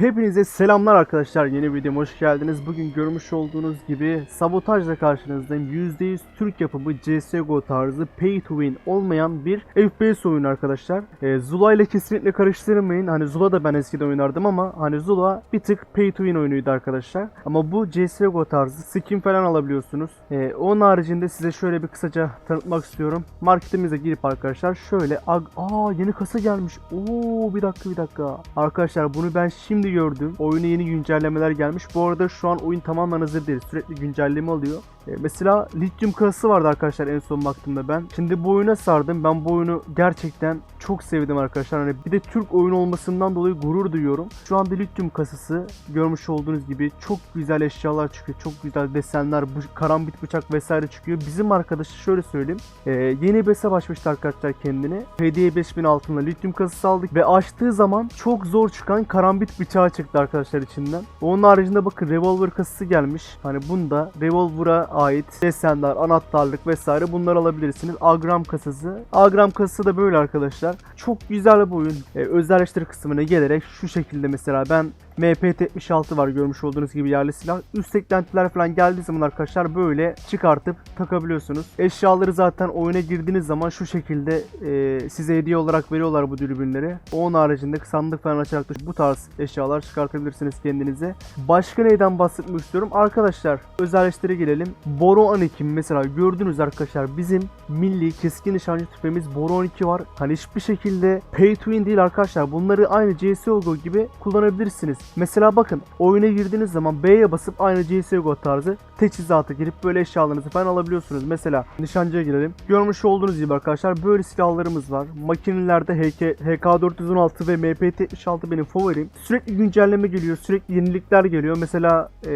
Hepinize selamlar arkadaşlar. Yeni videoma hoş geldiniz. Bugün görmüş olduğunuz gibi sabotajla karşınızdayım. %100 Türk yapımı CSGO tarzı pay to win olmayan bir FPS oyunu arkadaşlar. Ee, Zula ile kesinlikle karıştırmayın. Hani Zula da ben eskiden oynardım ama hani Zula bir tık pay to win oyunuydu arkadaşlar. Ama bu CSGO tarzı skin falan alabiliyorsunuz. Ee, onun haricinde size şöyle bir kısaca tanıtmak istiyorum. Marketimize girip arkadaşlar şöyle aa yeni kasa gelmiş. Oo bir dakika bir dakika. Arkadaşlar bunu ben şimdi gördüm. Oyuna yeni güncellemeler gelmiş. Bu arada şu an oyun tamamen hazır değil. Sürekli güncelleme alıyor. E, mesela lityum kasası vardı arkadaşlar en son baktığımda ben. Şimdi bu oyuna sardım. Ben bu oyunu gerçekten çok sevdim arkadaşlar. Hani bir de Türk oyun olmasından dolayı gurur duyuyorum. Şu anda lityum kasası görmüş olduğunuz gibi çok güzel eşyalar çıkıyor. Çok güzel desenler, bu karambit bıçak vesaire çıkıyor. Bizim arkadaşı şöyle söyleyeyim. E, yeni bir hesap açmıştı arkadaşlar kendini. Hediye 5000 altınla lityum kasası aldık ve açtığı zaman çok zor çıkan karambit bıçağı çıktı arkadaşlar içinden. Onun haricinde bakın revolver kasası gelmiş. Hani bunda revolver'a ait desenler, anahtarlık vesaire bunları alabilirsiniz. Agram kasası. Agram kasası da böyle arkadaşlar. Çok güzel bir oyun. Ee, özelleştir kısmına gelerek şu şekilde mesela ben MP76 var görmüş olduğunuz gibi yerli silah. Üst eklentiler falan geldiği zaman arkadaşlar böyle çıkartıp takabiliyorsunuz. Eşyaları zaten oyuna girdiğiniz zaman şu şekilde e, size hediye olarak veriyorlar bu dürbünleri. Onun haricinde sandık falan açarak da bu tarz eşyalar çıkartabilirsiniz kendinize. Başka neyden bahsetmek istiyorum? Arkadaşlar özelleştire gelelim. Boro 12 mesela gördünüz arkadaşlar bizim milli keskin nişancı tüfeğimiz Boro 12 var. Hani hiçbir şekilde pay to win değil arkadaşlar. Bunları aynı CSGO gibi kullanabilirsiniz. Mesela bakın oyuna girdiğiniz zaman B'ye basıp aynı CSGO tarzı teçhizata girip böyle eşyalarınızı falan alabiliyorsunuz. Mesela nişancıya girelim. Görmüş olduğunuz gibi arkadaşlar böyle silahlarımız var. Makinelerde HK, HK416 ve MP76 benim favorim. Sürekli güncelleme geliyor. Sürekli yenilikler geliyor. Mesela e,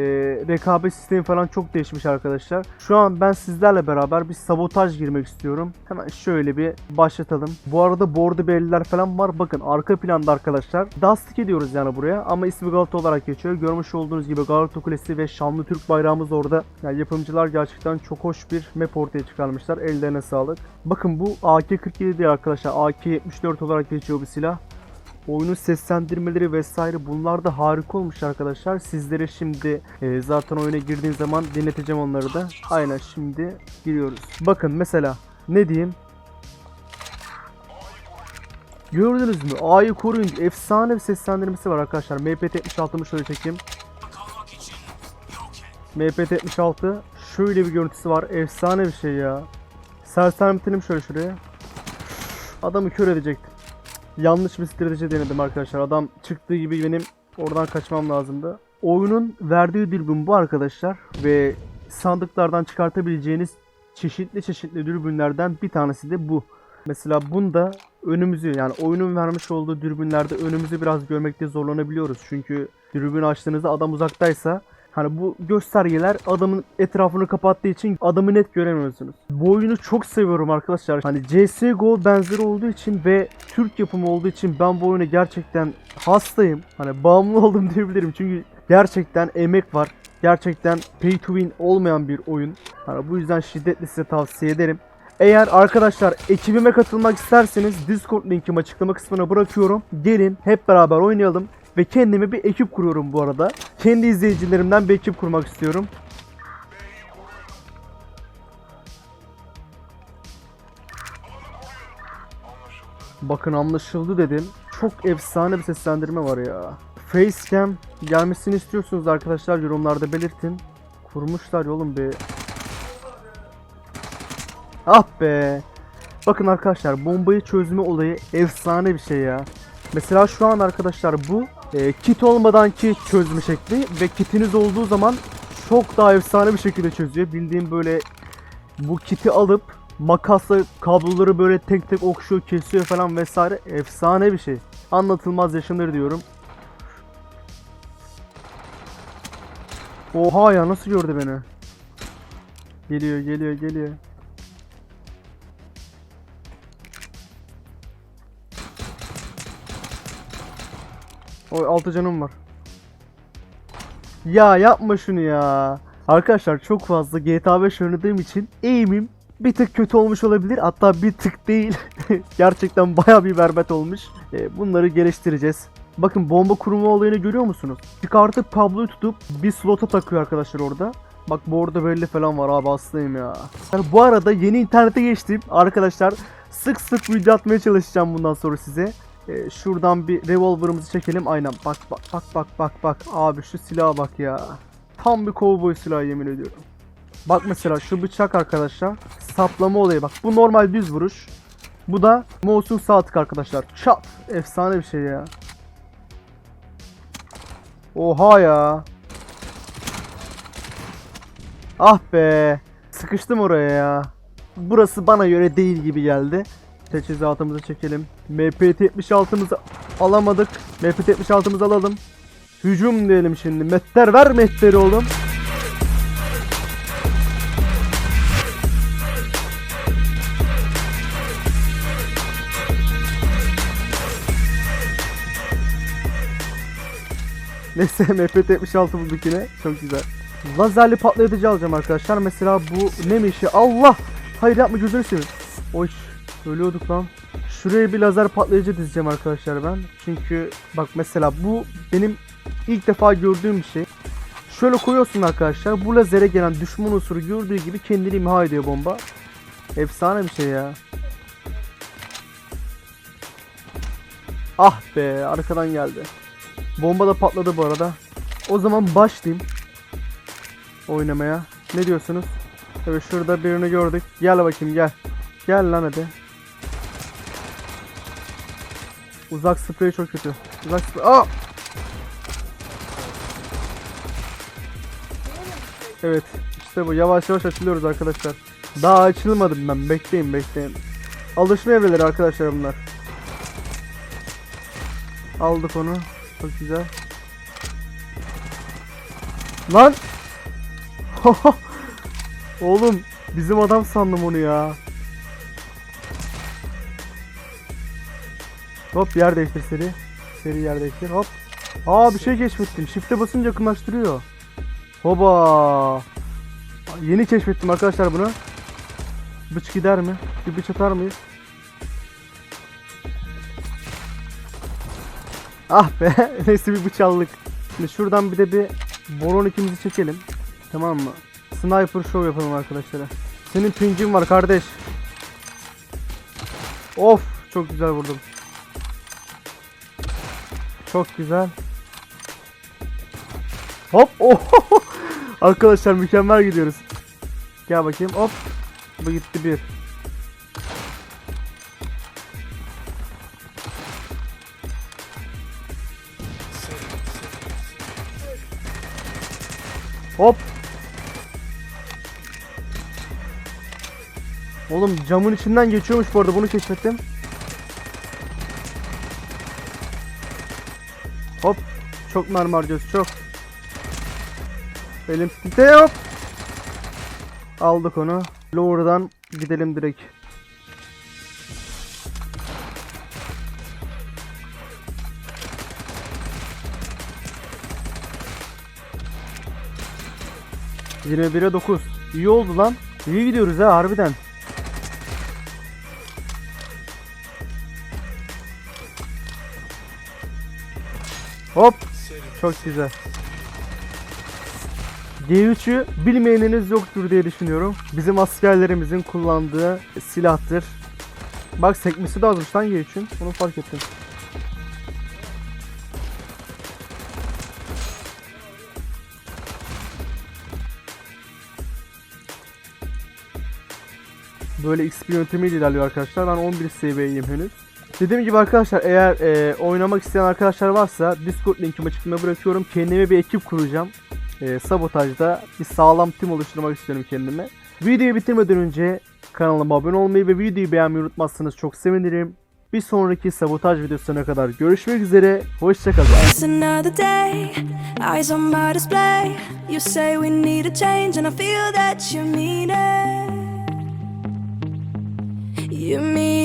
rekabet sistemi falan çok değişmiş arkadaşlar. Şu an ben sizlerle beraber bir sabotaj girmek istiyorum. Hemen şöyle bir başlatalım. Bu arada board belliler falan var. Bakın arka planda arkadaşlar. Dustik ediyoruz yani buraya ama ismi Galata olarak geçiyor. Görmüş olduğunuz gibi Galata Kulesi ve şanlı Türk bayrağımız orada. Yani yapımcılar gerçekten çok hoş bir map ortaya çıkarmışlar. Ellerine sağlık. Bakın bu AK-47 değil arkadaşlar. AK-74 olarak geçiyor bu silah. Oyunun seslendirmeleri vesaire bunlar da harika olmuş arkadaşlar. Sizlere şimdi e, zaten oyuna girdiğin zaman dinleteceğim onları da. Aynen şimdi giriyoruz. Bakın mesela ne diyeyim? Gördünüz mü? A'yı koruyun. Efsane bir seslendirmesi var arkadaşlar. MPT-76'mı şöyle çekeyim. MPT-76 şöyle bir görüntüsü var. Efsane bir şey ya. Sersemletelim şöyle şuraya. Adamı kör edecektim. Yanlış bir strateji denedim arkadaşlar. Adam çıktığı gibi benim oradan kaçmam lazımdı. Oyunun verdiği dürbün bu arkadaşlar. Ve sandıklardan çıkartabileceğiniz çeşitli çeşitli dürbünlerden bir tanesi de bu. Mesela bunda önümüzü yani oyunun vermiş olduğu dürbünlerde önümüzü biraz görmekte zorlanabiliyoruz. Çünkü dürbünü açtığınızda adam uzaktaysa Hani bu göstergeler adamın etrafını kapattığı için adamı net göremiyorsunuz. Bu oyunu çok seviyorum arkadaşlar. Hani CSGO benzeri olduğu için ve Türk yapımı olduğu için ben bu oyuna gerçekten hastayım. Hani bağımlı oldum diyebilirim. Çünkü gerçekten emek var. Gerçekten pay to win olmayan bir oyun. Hani bu yüzden şiddetle size tavsiye ederim. Eğer arkadaşlar ekibime katılmak isterseniz Discord linkimi açıklama kısmına bırakıyorum. Gelin hep beraber oynayalım. Ve kendime bir ekip kuruyorum bu arada. Kendi izleyicilerimden bir ekip kurmak istiyorum. Bakın anlaşıldı dedim. Çok efsane bir seslendirme var ya. Facecam gelmesini istiyorsunuz arkadaşlar yorumlarda belirtin. Kurmuşlar yolum be. Ah be. Bakın arkadaşlar bombayı çözme olayı efsane bir şey ya. Mesela şu an arkadaşlar bu e, kit olmadan ki çözme şekli ve kitiniz olduğu zaman çok daha efsane bir şekilde çözüyor. Bildiğim böyle bu kiti alıp makasla kabloları böyle tek tek okşuyor, kesiyor falan vesaire. Efsane bir şey. Anlatılmaz yaşanır diyorum. Oha ya nasıl gördü beni? Geliyor, geliyor, geliyor. O altı canım var. Ya yapma şunu ya. Arkadaşlar çok fazla GTA 5 oynadığım için aim'im bir tık kötü olmuş olabilir. Hatta bir tık değil. Gerçekten baya bir berbat olmuş. E, bunları geliştireceğiz. Bakın bomba kurma olayını görüyor musunuz? Çıkartıp kabloyu tutup bir slota takıyor arkadaşlar orada. Bak bu orada belli falan var abi hastayım ya. Yani bu arada yeni internete geçtim arkadaşlar. Sık sık video atmaya çalışacağım bundan sonra size. Ee, şuradan bir revolver'ımızı çekelim. Aynen bak bak bak bak bak bak. Abi şu silaha bak ya. Tam bir kovboy silahı yemin ediyorum. Bak mesela şu bıçak arkadaşlar. Saplama olayı bak. Bu normal düz vuruş. Bu da mouse'un sağ tık arkadaşlar. Çat. Efsane bir şey ya. Oha ya. Ah be. Sıkıştım oraya ya. Burası bana göre değil gibi geldi. Teçhizatımızı çekelim. MP76'mızı alamadık. MP76'mızı alalım. Hücum diyelim şimdi. Metter ver metteri oğlum. Neyse MP76 bulduk yine. Çok güzel. Lazerli patlayıcı alacağım arkadaşlar. Mesela bu neymiş ya? Allah! Hayır yapma gözünü seveyim. Oy ölüyorduk lan. Şuraya bir lazer patlayıcı dizeceğim arkadaşlar ben. Çünkü bak mesela bu benim ilk defa gördüğüm bir şey. Şöyle koyuyorsun arkadaşlar. Bu lazere gelen düşman unsuru gördüğü gibi kendini imha ediyor bomba. Efsane bir şey ya. Ah be arkadan geldi. Bomba da patladı bu arada. O zaman başlayayım oynamaya. Ne diyorsunuz? Evet şurada birini gördük. Gel bakayım gel. Gel lan hadi. Uzak sprey çok kötü. Uzak sprey. Aa! Evet. işte bu. Yavaş yavaş açılıyoruz arkadaşlar. Daha açılmadım ben. Bekleyin bekleyin. Alışma evreleri arkadaşlar bunlar. Aldık onu. Çok güzel. Lan! Oğlum bizim adam sandım onu ya. Hop yer değiştir seri. Seri yer değiştir hop. Aa bir şey keşfettim. Shift'e basınca yakınlaştırıyor. Hoba. Yeni keşfettim arkadaşlar bunu. Bıç gider mi? Bir bıç atar mıyız? Ah be. Neyse bir bıç aldık. Şimdi şuradan bir de bir Boron ikimizi çekelim. Tamam mı? Sniper show yapalım arkadaşlara. Senin pingin var kardeş. Of çok güzel vurdum. Çok güzel. Hop. Oh. Arkadaşlar mükemmel gidiyoruz. Gel bakayım. Hop. Bu gitti bir. Hop. Oğlum camın içinden geçiyormuş bu arada bunu keşfettim. Çok mermi çok. Elim titre hop. Aldık onu. Lower'dan gidelim direkt. Yine 1'e 9. İyi oldu lan. İyi gidiyoruz ha harbiden. Hop. Çok güzel. G3'ü bilmeyeniniz yoktur diye düşünüyorum. Bizim askerlerimizin kullandığı silahtır. Bak sekmesi de azmış lan G3'ün. Onu fark ettim. Böyle XP yöntemiyle ilerliyor arkadaşlar. Ben 11 seviyeyim henüz. Dediğim gibi arkadaşlar eğer e, oynamak isteyen arkadaşlar varsa Discord linkimi açıklamaya bırakıyorum. Kendime bir ekip kuracağım. E, sabotajda bir sağlam tim oluşturmak istiyorum kendime. Videoyu bitirmeden önce kanalıma abone olmayı ve videoyu beğenmeyi unutmazsanız çok sevinirim. Bir sonraki sabotaj videosuna kadar görüşmek üzere. Hoşçakalın. You mean